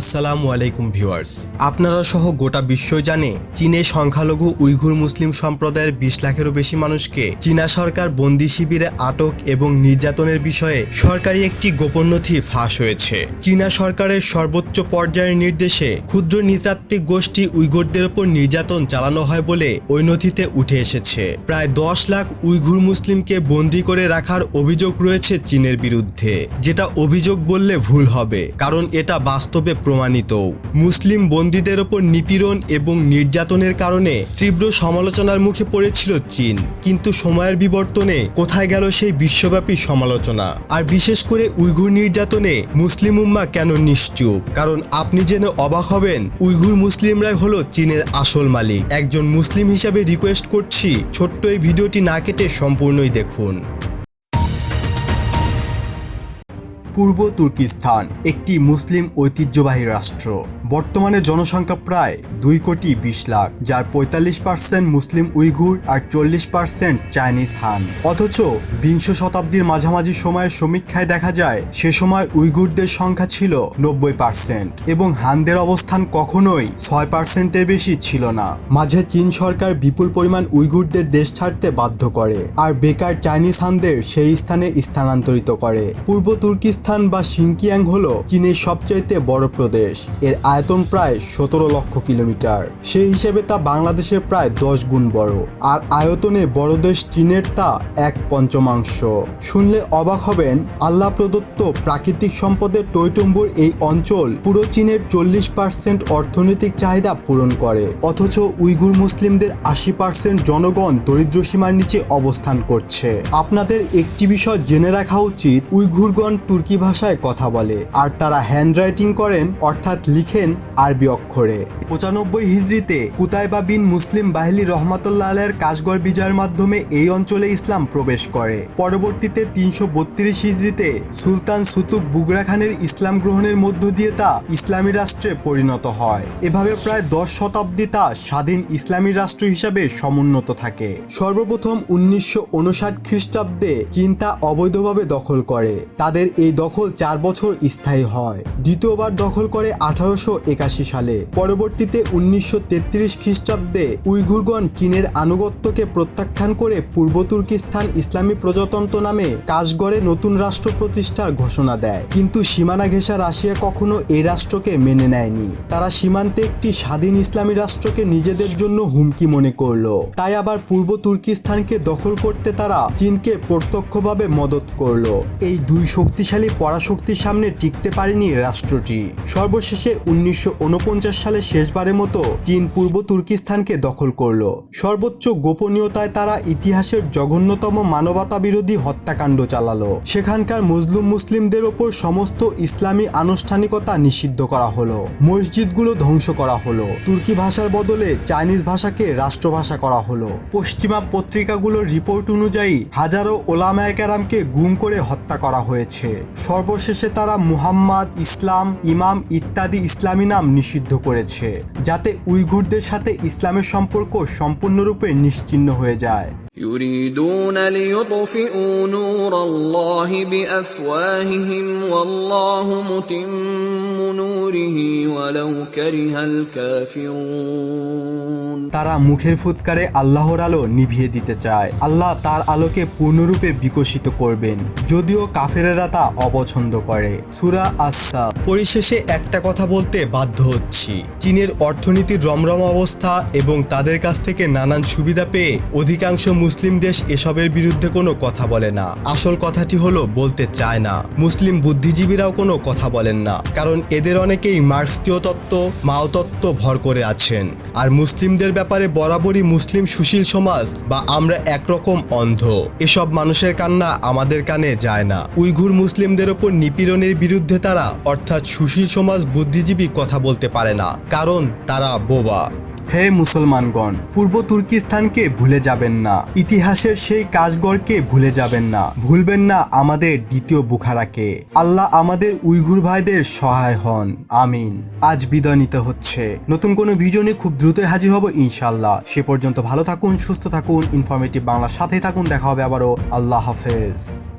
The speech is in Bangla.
আসসালামু আলাইকুম ভিউয়ার্স। আপনারা সহ গোটা বিশ্ব জানে চীনে সংখ্যালঘু উইঘুর মুসলিম সম্প্রদায়ের বিশ লাখেরও বেশি মানুষকে চীনা সরকার বন্দি শিবিরে আটক এবং নির্যাতনের বিষয়ে সরকারি একটি গোপন নথি ফাঁস হয়েছে। চীনা সরকারের সর্বোচ্চ পর্যায়ের নির্দেশে ক্ষুদ্র নৃতাত্ত্বিক গোষ্ঠী উইঘুরদের ওপর নির্যাতন চালানো হয় বলে ওই নথিতে উঠে এসেছে। প্রায় দশ লাখ উইঘুর মুসলিমকে বন্দি করে রাখার অভিযোগ রয়েছে চীনের বিরুদ্ধে। যেটা অভিযোগ বললে ভুল হবে, কারণ এটা বাস্তবে প্রমাণিত। মুসলিম বন্দীদের ওপর নিপীড়ন এবং নির্যাতনের কারণে তীব্র সমালোচনার মুখে পড়েছিল চীন। কিন্তু সময়ের বিবর্তনে কোথায় গেল সেই বিশ্বব্যাপী সমালোচনা? আর বিশেষ করে উইঘুর নির্যাতনে মুসলিম উম্মা কেন নিশ্চুপ? কারণ আপনি জেনে অবাক হবেন, উইঘুর মুসলিমরাই হলো চীনের আসল মালিক। একজন মুসলিম হিসাবে রিকোয়েস্ট করছি, ছোট্ট এই ভিডিওটি না কেটে সম্পূর্ণই দেখুন। পূর্ব তুর্কিস্তান, একটি মুসলিম ঐতিহ্যবাহী রাষ্ট্র। বর্তমানে জনসংখ্যা প্রায় দুই কোটি বিশ লাখ, যার পঁয়তাল্লিশ পার্সেন্ট মুসলিম উইঘুর আর চল্লিশ পার্সেন্ট চাইনিজ হান। অথচ বিংশ শতাব্দীর মাঝামাঝি সময়ের সমীক্ষায় দেখা যায়, সে সময় উইঘুরদের সংখ্যা ছিল নব্বই পার্সেন্ট এবং হানদের অবস্থান কখনোই ছয় পার্সেন্টের বেশি ছিল না। মাঝে চীন সরকার বিপুল পরিমাণ উইঘুরদের দেশ ছাড়তে বাধ্য করে, আর বেকার চাইনিজ হানদের সেই স্থানে স্থানান্তরিত করে। পূর্ব তুর্কিস্তান বা সিংকিয়াং হল চীনের সবচাইতে বড় প্রদেশ। এর আয়তন প্রায় সতেরো লক্ষ কিলোমিটার। সেই হিসেবে তা বাংলাদেশের প্রায় দশ গুণ বড়। আর আয়তনে বড় দেশ চীনের তা এক পঞ্চমাংশ। শুনলে অবাক হবেন, আল্লাহ প্রদত্ত প্রাকৃতিক সম্পদের টৈটম্বুর এই অঞ্চল পুরো চীনের চল্লিশ পার্সেন্ট অর্থনৈতিক চাহিদা পূরণ করে। অথচ উইগুর মুসলিমদের আশি পার্সেন্ট জনগণ দরিদ্র সীমার নিচে অবস্থান করছে। আপনাদের একটি বিষয় জেনে রাখা উচিত, উইঘুরগণ তুর্কি ভাষায় কথা বলে, আর তারা হ্যান্ডরাইটিং করেন, অর্থাৎ লিখেন আরবি অক্ষরে। পঁচানব্বই হিজড়িতে কুতাইবা বিন মুসলিম বাহিলি রহমাতুল্লাহ আলের কাশগড় বিজয়ের মাধ্যমে এই অঞ্চলে ইসলাম প্রবেশ করে। পরবর্তীতে তিনশো বত্রিশ হিজড়িতে সুলতান সুতুক বুগরা খানের ইসলাম গ্রহণের মধ্য দিয়ে তা ইসলামী রাষ্ট্রে পরিণত হয়। এভাবে প্রায় দশ শতাব্দী তা স্বাধীন ইসলামী রাষ্ট্র হিসাবে সমুন্নত থাকে। সর্বপ্রথম উনিশশো উনষাট খ্রিস্টাব্দে চীন তা অবৈধভাবে দখল করে। তাদের এই দখল চার বছর স্থায়ী হয়। দ্বিতীয়বার দখল করে আঠারোশো একাশি সালে। পরবর্তীতে উনিশশো তেত্রিশ খ্রিস্টাব্দে উইঘুরগণ চীনের আনুগত্যকে প্রত্যাখ্যান করে পূর্ব তুর্কিস্তান ইসলামী প্রজাতন্ত্র নামে কাশগড়ে নতুন রাষ্ট্র প্রতিষ্ঠার ঘোষণা দেয়। কিন্তু সীমানা ঘেঁষা রাশিয়া কখনো এই রাষ্ট্রকে মেনে নেয়নি। তারা সীমান্তে একটি স্বাধীন ইসলামী রাষ্ট্রকে নিজেদের জন্য হুমকি মনে করল। তাই আবার পূর্ব তুর্কিস্তানকে দখল করতে তারা চীনকে প্রত্যক্ষভাবে মদত করল। এই দুই শক্তিশালী পরাশক্তির সামনে টিকতে পারেনি রাষ্ট্রটি। সর্বশেষে উনিশশো উনপঞ্চাশ সালে শেষবারের মতো চীন পূর্ব তুর্কিস্তানকে দখল করল। সর্বোচ্চ গোপনীয়তায় তারা ইতিহাসের জঘন্যতম মানবতা বিরোধী হত্যাকাণ্ড চালালো। সেখানকার মজলুম মুসলিমদের ওপর সমস্ত ইসলামী আনুষ্ঠানিকতা নিষিদ্ধ করা হলো। মসজিদগুলো ধ্বংস করা হলো। তুর্কি ভাষার বদলে চাইনিজ ভাষাকে রাষ্ট্রভাষা করা হলো। পশ্চিমা পত্রিকাগুলোর রিপোর্ট অনুযায়ী হাজারো ওলামায় কেরামকে গুম করে হত্যা করা হয়েছে। সর্বশেষে তারা মুহাম্মদ, ইসলাম, ইমাম ইত্যাদি ইসলামী নাম নিষিদ্ধ করেছে, যাতে উইঘুরদের সাথে ইসলামের সম্পর্ক সম্পূর্ণরূপে নিশ্চিহ্ন হয়ে যায়। يريدون ليطفئوا نور الله بافواههم والله متم نوره ولو كره الكافرون তারা মুখের ফুৎকারে আল্লাহর আলো নিভিয়ে দিতে চায় আল্লাহ তার আলোকে পূর্ণরূপে বিকশিত করবেন যদিও কাফেরেরা তা অপছন্দ করে সুরা আসা পরিশেষে একটা কথা বলতে বাধ্য হচ্ছি চীনের অর্থনীতির রমরম অবস্থা এবং তাদের কাছ থেকে নানান সুবিধা পেয়ে অধিকাংশ মুসলিম দেশ এসবের বিরুদ্ধে কোনো কথা বলে না। আসল কথাটি হলো, বলতে চায় না। মুসলিম বুদ্ধিজীবীরাও কোনো কথা বলেন না, কারণ এদের অনেকেই মার্ক্সীয় তত্ত্ব, মাও তত্ত্ব ভর করে আছেন। আর মুসলিমদের ব্যাপারে বরাবরই মুসলিম সুশীল সমাজ বা আমরা একরকম অন্ধ। এসব মানুষের কান্না আমাদের কানে যায় না। উইঘুর মুসলিমদের ওপর নিপীড়নের বিরুদ্ধে তারা, অর্থাৎ সুশীল সমাজ বুদ্ধিজীবী কথা বলতে পারে না, কারণ তারা বোবা। হে মুসলমানগণ, পূর্ব তুর্কিস্তানকে ভুলে যাবেন না। ইতিহাসের সেই কাজগড়কে ভুলে যাবেন না। ভুলবেন না আমাদের দ্বিতীয় বুখারাকে। আল্লাহ আমাদের উইঘুর ভাইদের সহায় হন। আমিন। আজ বিদায় নিতে হচ্ছে। নতুন কোনো ভিডিও নিয়ে খুব দ্রুতই হাজির হব ইনশাল্লাহ সে পর্যন্ত ভালো থাকুন, সুস্থ থাকুন, ইনফরমেটিভ বাংলার সাথেই থাকুন। দেখা হবে আবারও। আল্লাহ হাফেজ।